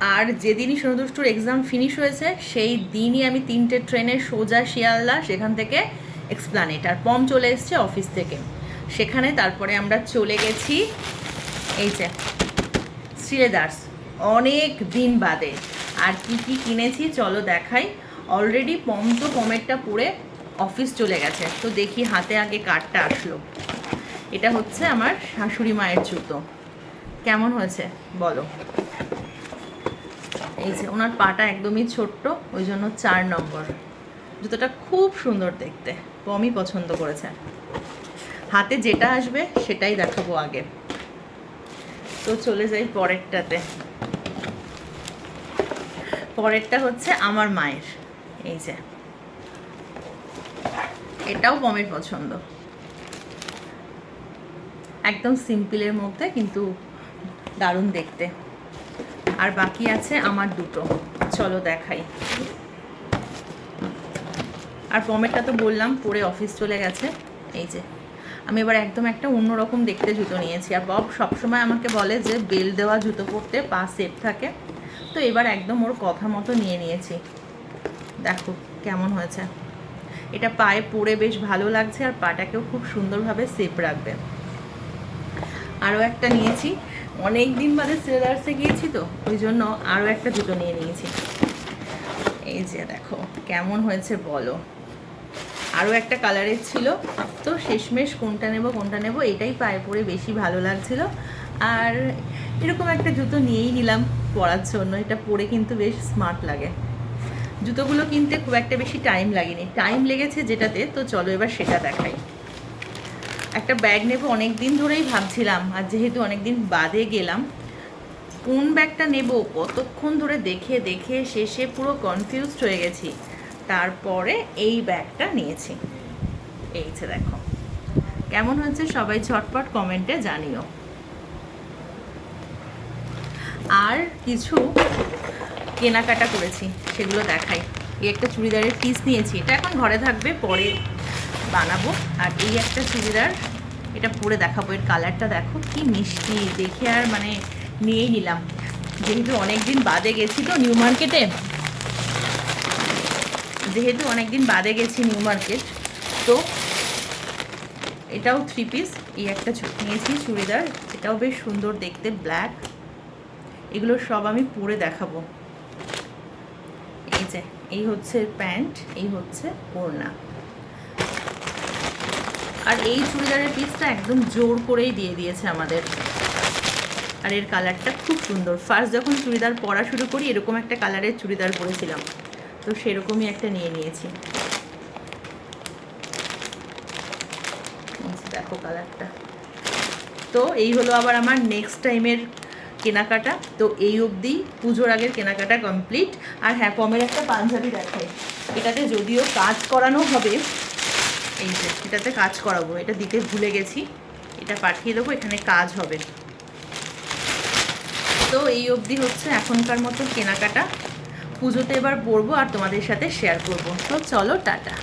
আর যেদিনই সোনদুষ্টুর exam finish হয়েছে, সেই দিনই আমি তিনটে ট্রেনের সোজা শিয়ালদা সেখান থেকে এক্সপ্লানেট আর পম চলে এসছে অফিস থেকে। সেখানে তারপরে আমরা চলে গেছি এই যে শ্রীলেদার্স অনেক দিন বাদে। আর কি কি কিনেছি চলো দেখাই। অলরেডি পম তো পমেরটা পরে অফিস চলে গেছে। তো দেখি হাতে আগে কার্ডটা আসলো। এটা হচ্ছে আমার শাশুড়ি মায়ের জুতো। কেমন হয়েছে? বলো। এই যে ওনার পাটা একদমই ছোট্ট, ওই জন্য চার নম্বর। জুতোটা খুব সুন্দর দেখতে পমই পছন্দ করেছে। হাতে যেটা আসবে সেটাই দেখাবো আগে। তো চলে যাই পরেরটাতে। পরেরটা হচ্ছে আমার মায়ের, এই যে। এটাও পমের পছন্দ। একদম সিম্পলের মধ্যে, কিন্তু দারুণ দেখতে। আর বাকি আছে আমার দুটো। চলো দেখাই। আর পমেরটা তো বললাম, পরে অফিস চলে গেছে। এই যে, আমি এবার একদম একটা অন্যরকম দেখতে জুতো নিয়েছি। আর বব সবসময় আমাকে বলে যে বেল দেওয়া জুতো পরতে পা সেফ থাকে। তো এবার একদম ওর কথা মতো নিয়ে নিয়েছি। দেখো কেমন হয়েছে। এটা পায়ে পরে বেশ ভালো লাগছে আর পাটাকেও খুব সুন্দরভাবে সেফ রাখবে। আরও একটা নিয়েছি। অনেক দিন বাদে সিলেদার্সে গিয়েছি তো, ওই জন্য আরও একটা জুতো নিয়ে নিয়েছি। এই যে দেখো, কেমন হয়েছে বলো? আরও একটা কালারের ছিল, তো শেষমেশ কোনটা নেব কোনটা নেব, এটাই পায়ে পরে বেশি ভালো লাগছিল। আর এরকম একটা জুতো নিয়েই নিলাম পরার জন্য, এটা পরে কিন্তু বেশ স্মার্ট লাগে। জুতোগুলো কিনতে খুব একটা বেশি টাইম লাগেনি। টাইম লেগেছে যেটাতে, তো চলো এবার সেটা দেখাই। একটা ব্যাগ নেব অনেক দিন ধরেই ভাবছিলাম, আর যেহেতু অনেক দিন বাদে গেলাম, কোন ব্যাগটা নেব, কতক্ষণ ধরে দেখে দেখে, শেষে পুরো কনফিউজড হয়ে গেছি। তারপরে এই ব্যাগটা নিয়েছি। এই যে দেখো। কেমন হয়েছে সবাই ঝটপট কমেন্টে জানিও। আর কিছু কেনাকাটা করেছি, সেগুলো দেখাই। এই একটা চুড়িদারের পিস নিয়েছি, এটা এখন ঘরে থাকবে, পরে বানাবো। আর এই একটা চুড়িদার, এটা পরে দেখাবো, এর কালারটা দেখো, কি মিষ্টি। দেখে আর মানে নিয়েই নিলাম। যেহেতু অনেক দিন বাদে গেছি তো নিউ মার্কেটে, যেহেতু অনেক দিন বাদে গেছি নিউ মার্কেট, তো এটাও থ্রি পিস এই একটা নিয়েছি চুড়িদার। এটাও বেশ সুন্দর দেখতে ব্ল্যাক এগুলো সব আমি পরে দেখাবো। এই যে, এই হচ্ছে প্যান্ট, এই হচ্ছে ওড়না। আর এই চুড়িদারের পিসটা একদম জোর করেই দিয়ে দিয়েছে আমাদের। আর এর কালারটা খুব সুন্দর। ফার্স্ট যখন চুড়িদার পরা শুরু করি, এরকম একটা কালারের চুড়িদার পরেছিলাম। তো সেরকমই একটা নিয়ে নিয়েছি। দেখো কালারটা তো এই হলো আবার আমার নেক্সট টাইমের কেনাকাটা। তো এই অবধি পুজোর আগের কেনাকাটা কমপ্লিট আর হ্যাঁ পমের একটা পাঞ্জাবি দেখাই। এটাতে যদিও কাজ করানো হবে এই যে, এটাতে কাজ করাবো, এটা দিতে ভুলে গেছি। এটা পাঠিয়ে দেবো, এখানে কাজ হবে। তো এই অবধি হচ্ছে এখনকার মতো কেনাকাটা। পুজোতে এবার পরবো আর তোমাদের সাথে শেয়ার করব। তো চলো, টাটা।